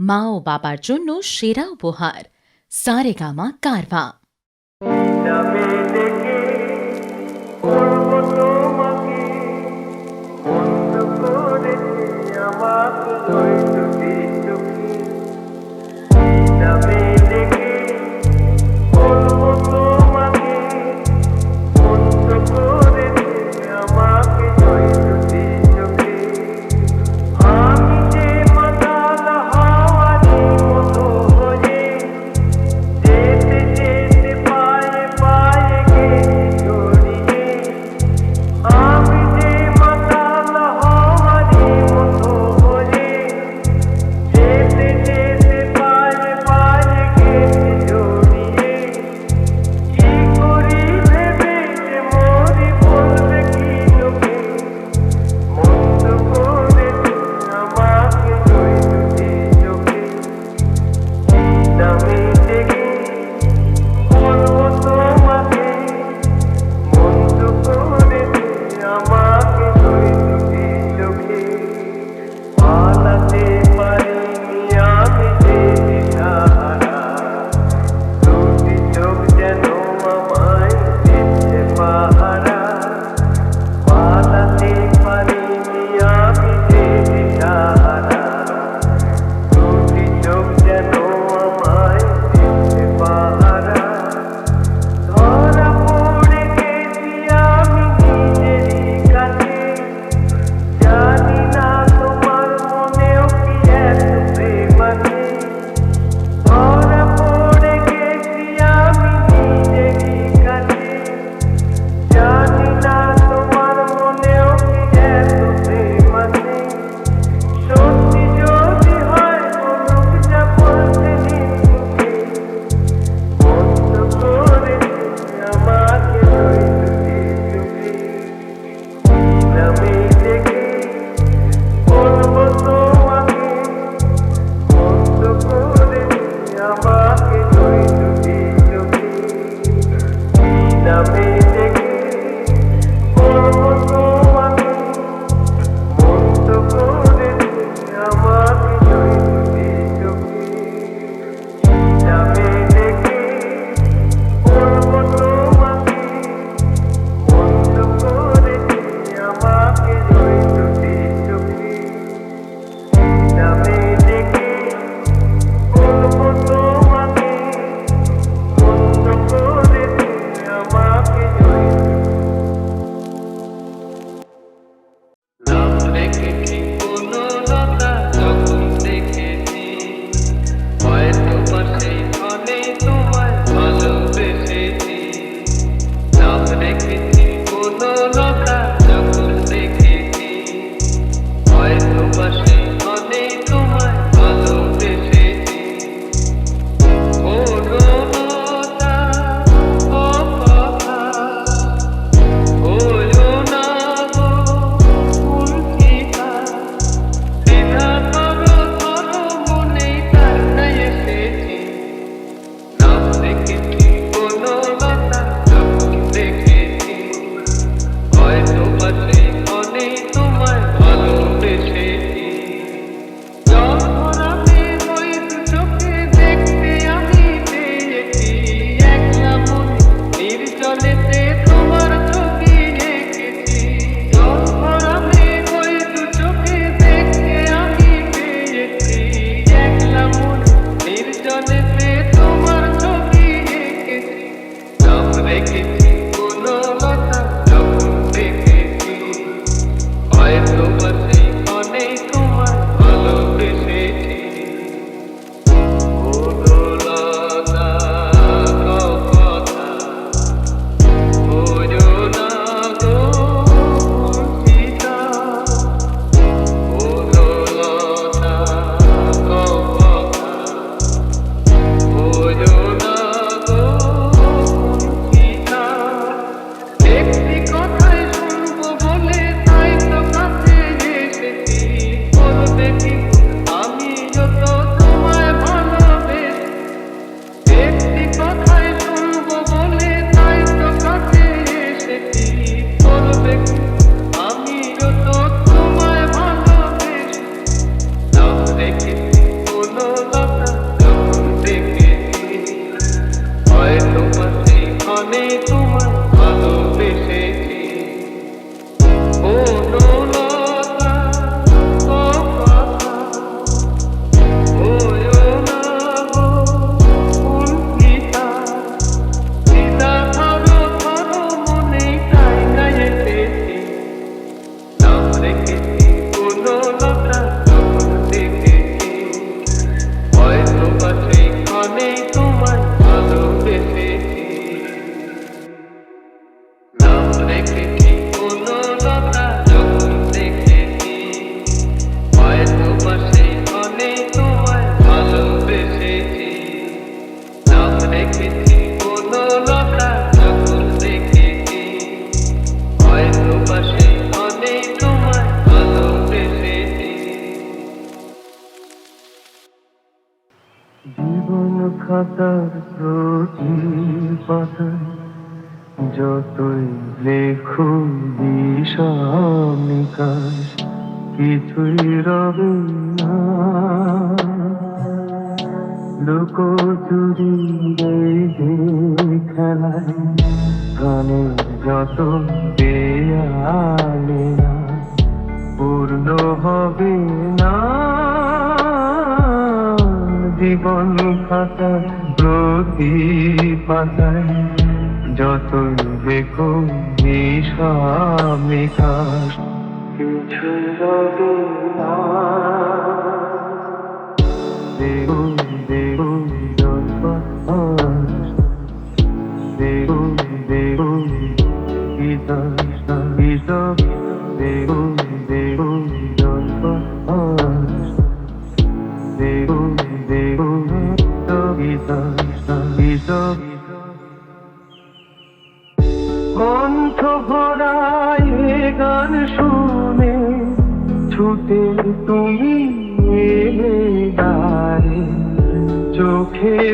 মা ও বাবার জন্য সেরা উপহার সারেগামা কারভা যাবে দেখে করবো পাতায় যতই লেখো বিষম নিকাশ কিছুই রবে না। লুকোচুরি এই খেলায় গানের যত দেয়ালে না, পূর্ণ হবে না। জীবন খাতা প্রতি পাতায় যত দেখো নিকাশ কিছু না দেবো দেবো দেবো দেবো ইতাস দেবো দেবো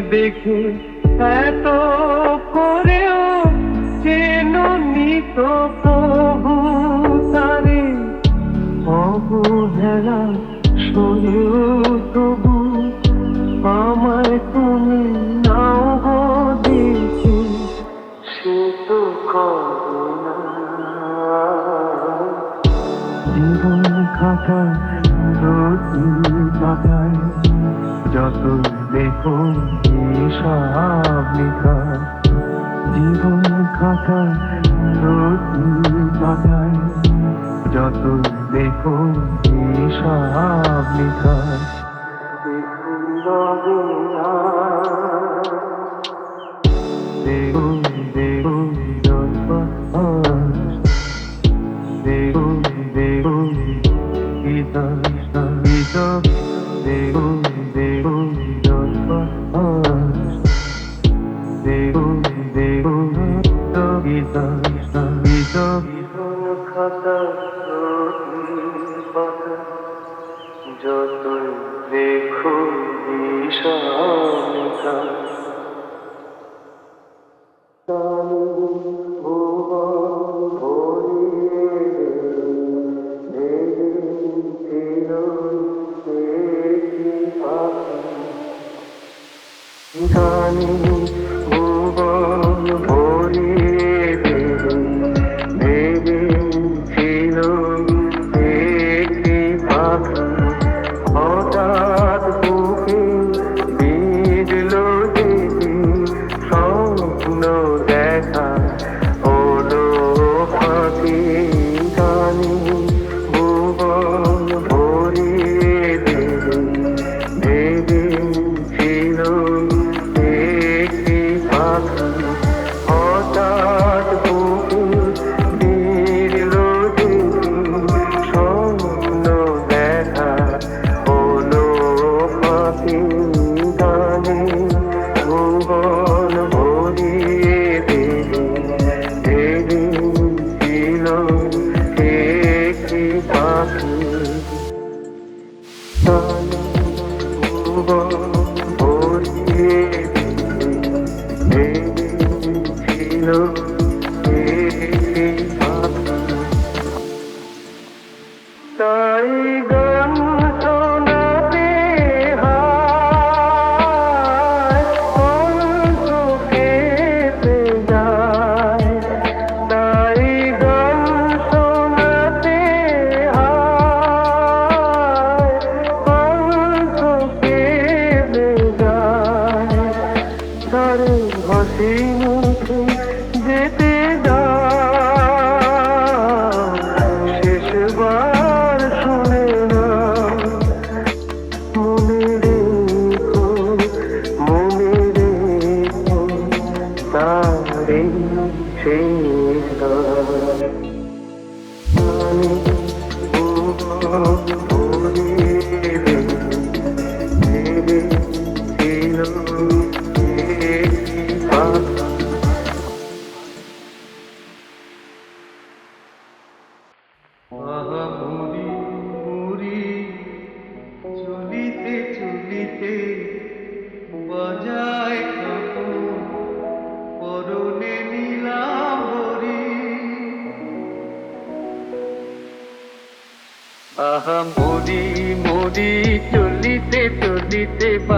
দেখে এত করেও যেন নিত প্রভু তারে। অবহেলা শোনেও তবু আমায় তুমি নাও গো দেখে সে তো জীবন খাতা যত হিসাব নিকাশ জীবন খাতায় প্রতি পাতায় যত দেখো হিসাব নিকাশ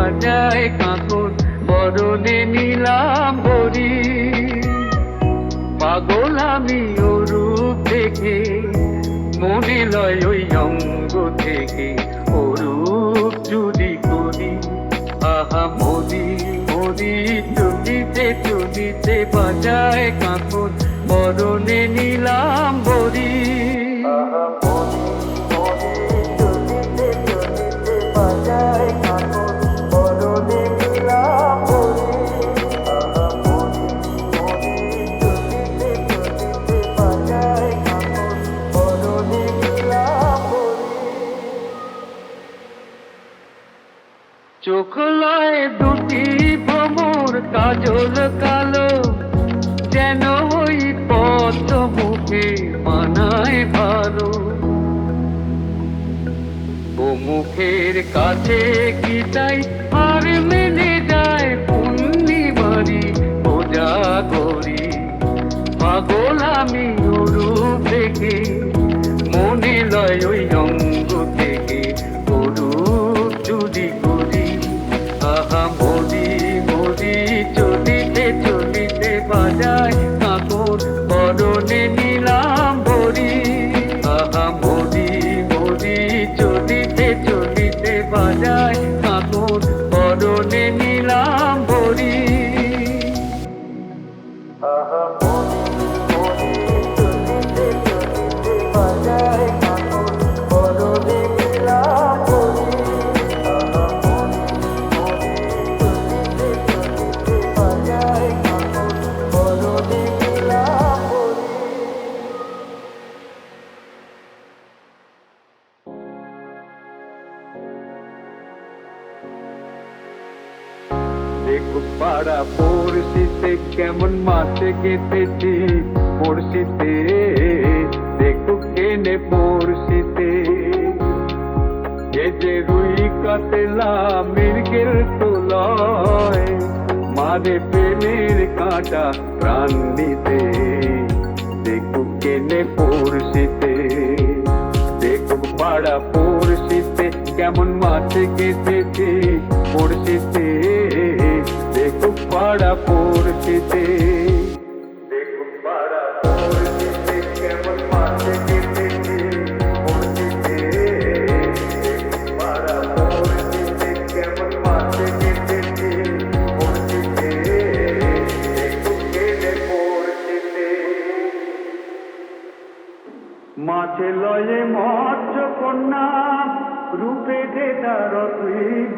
বাজায় কাঁকর বরণে নিলাম বরি পাগল আমি অরূপ দেখে, মনে লয় ওই অঙ্গ থেকে। অরূপ যদি করি, আহা মোদি মোদি চলিতে চলিতে বাজায় কাঁকর বরণে নিলাম বরি কাজল কালো যেন ওই পদ্ম মুখে মানায় ভালো। ও মুখের কাছে কি তাই আর মেনে যায় পূর্ণিমারি পূজা করি। পাগল আমি অরূপ দেখে, মনে লয় ওই অঙ্গ থেকে অরূপ যদি বরণে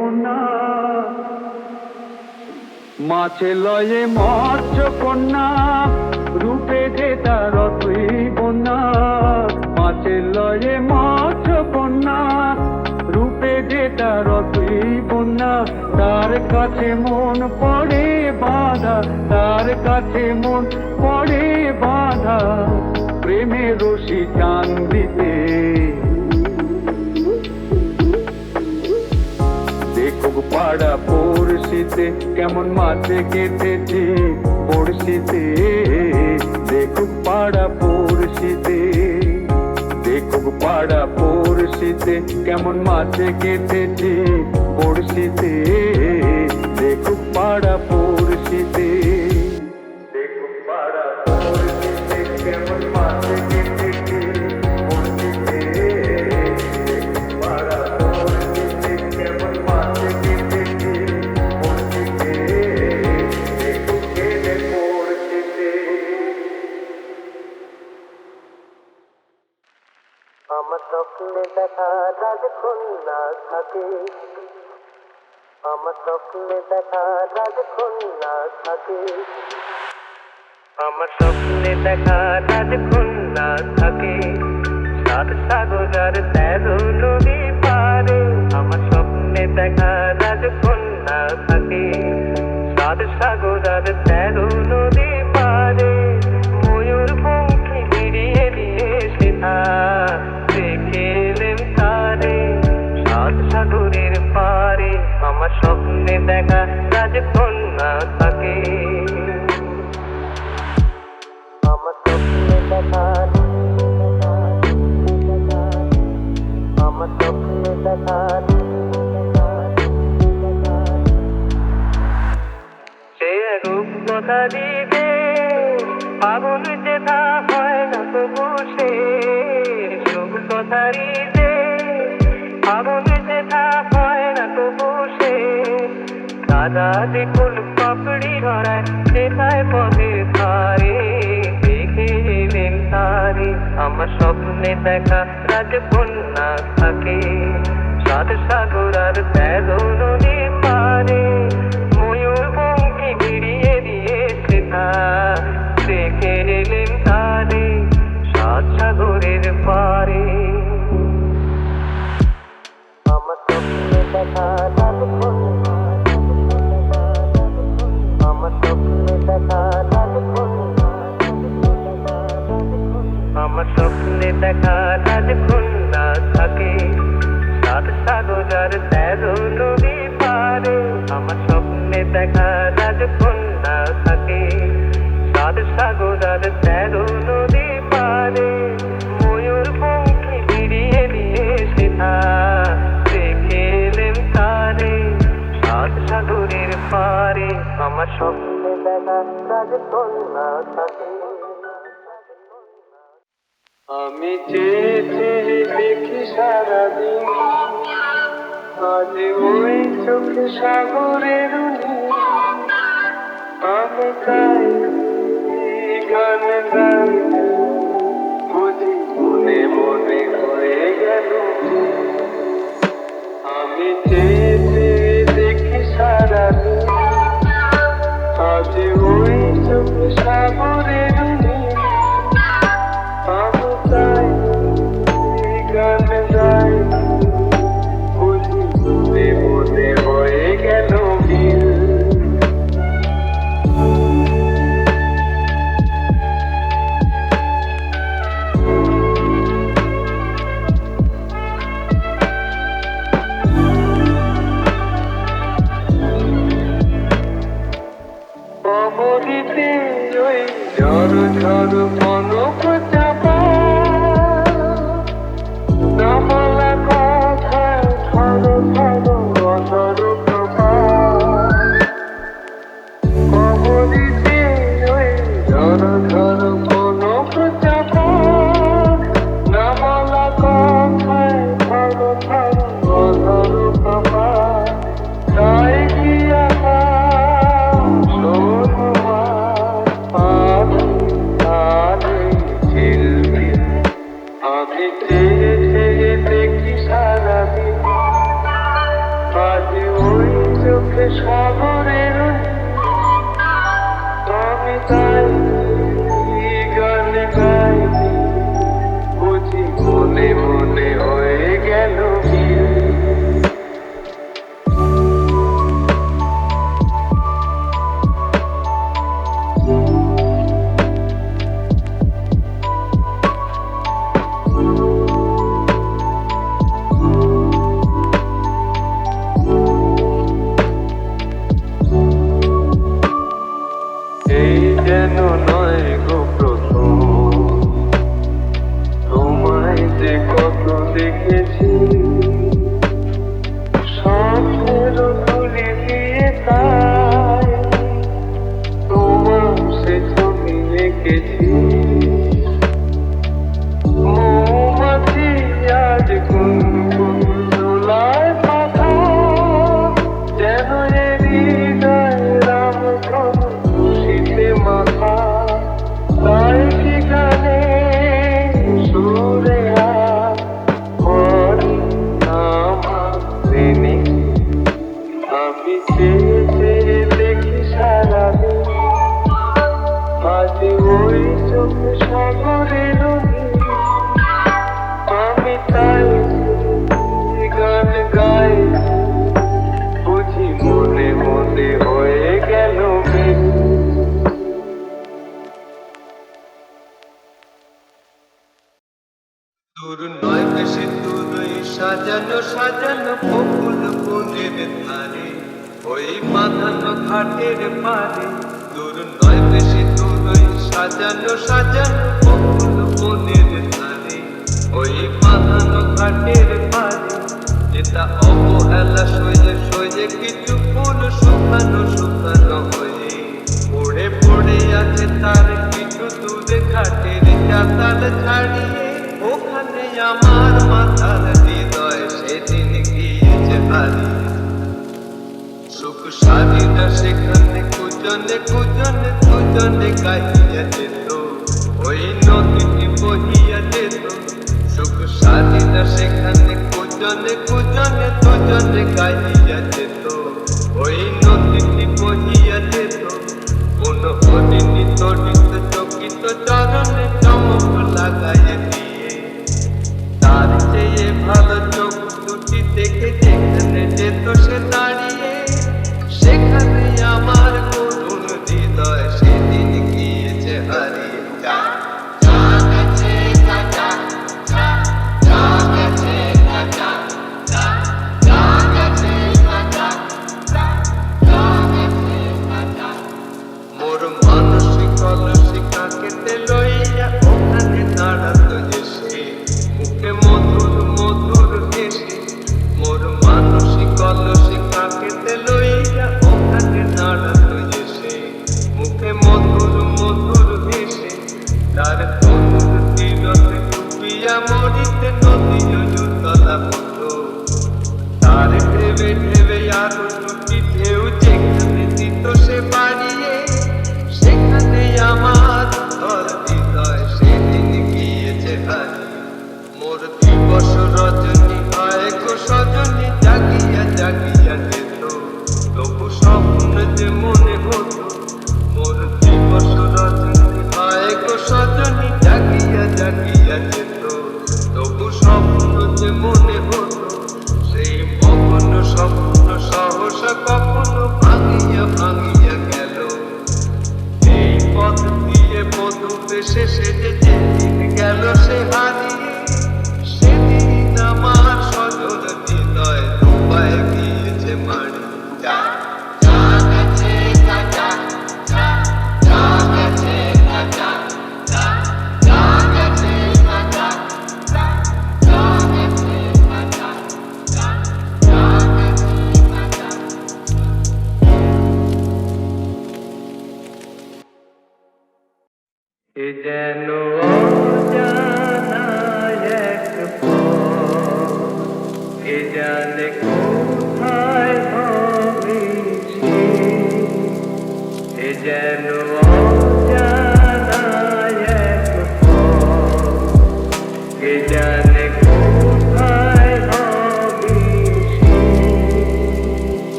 বন্যা মাছে লয়ে মৎস্য কন্যা, রূপে যে তার তুই বন্যা। মাছে লয়ে মৎস্য কন্যা, রূপে যে তার তুই বন্যা। তার কাছে মন পড়ে বাধা, তার কাছে মন পড়ে বাধা। প্রেমে রশি টান পড়শিতে কেমন মাছে কেটেছি পড়শিতে। দেখুক পাড়া পড়শিতে, দেখুক পাড়া পড়শিতে, কেমন মাছে কেটেছি পড়শিতে। দেখুক পাড়া পড়শিতে থাকে। আমার স্বপ্নে দেখা রাজকন্যা থাকে। আমার স্বপ্নে দেখা রাজকন্যা থাকে। সাত সাগর তেরো নদী পারে। আমার স্বপ্নে দেখা রাজকন্যা থাকে। সাত সাগর তেরো নদী পারে। দেখা রাজকন্যা থাকে। আমার স্বপ্নে দেখা আমার স্বপ্নে দেখা সে রূপ কথা দিবে, পাগল যেটা হয় না তবু সে। সুখ কথারি যে পাগল যে ফুল পাপড়ি ধরায় সেটাই পথের ধারে দেখে তারে আমার স্বপ্নে দেখা রাজকন্যা থাকে সাত সাগর আর তেরো নদী পারে আর তেরো নদী পারে। আমার স্বপ্নে দেখা রাজকন্যা থাকে। সাত সাগর আর তেরো নদী পারে। ময়ূর পঙ্খী ফিরিয়ে দিয়ে সেটা দেখে এলেন তারে। সাত সাগরের পারে আমার স্বপ্নে দেখা রাজকন্যা থাকে। আমি চেয়ে চেয়ে দেখি সারাদিন। আজ ওই চোখে সাগরের। আমি তাই গান গাই বুঝি মনে মনে হয়ে গেল। আমি চেয়ে চেয়ে দেখি সারাদিন। আজ ওই চোখে সাগরের ঘাটের পারে তরুণ নয় বেশি তরুই সাজানো সাজানো কখল বনের ধারে। ওই বাঁধানো ঘাটের পারে যেটা অবহেলা সয়ে সয়ে কিছু ফুল শুকানো শুকানো হয়ে। পড়ে পড়ে আছে তার কিছু দূরে ঘাটের চাতাল ছাড়িয়ে। ওখানে আমার মাথার হৃদয় সেদিন গিয়েছে হারিয়ে। চোখ সাজিদা সেখানে কুজনে কুজনে কুজনে গাইয়া যেত ওই নদীটি বহিয়া যেত চোখ সাজিদা সেখানে কুজনে কুজনে কুজনে গাইয়া যেত ওই নদীটি বহিয়া যেত কোন অনিনি তরিত চকিত চরণে চমক লাগাইয়া দিয়ে তার চেয়ে ভালো চোখ দুটি দেখে যেখানে যেত সে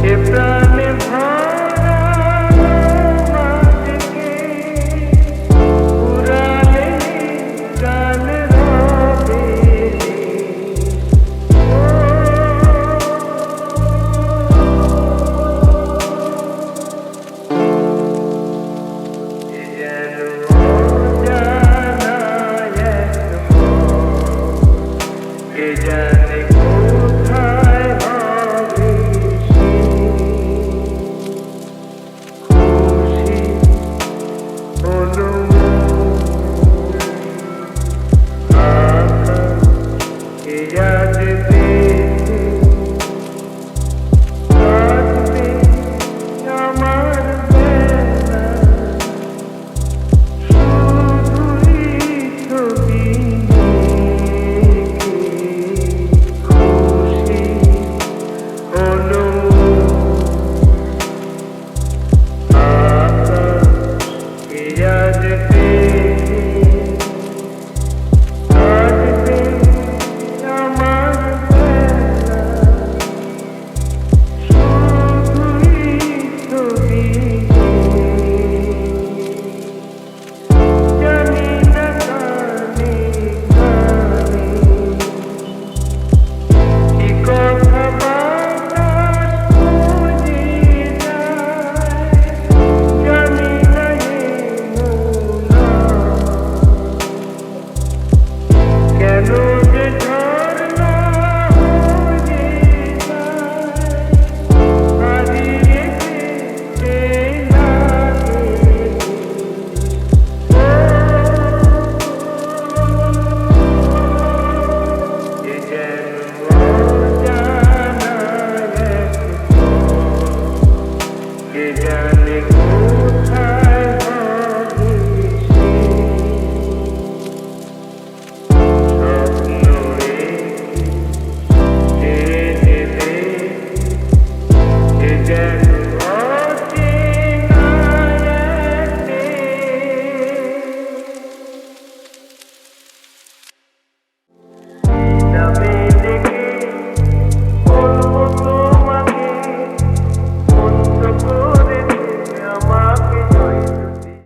If the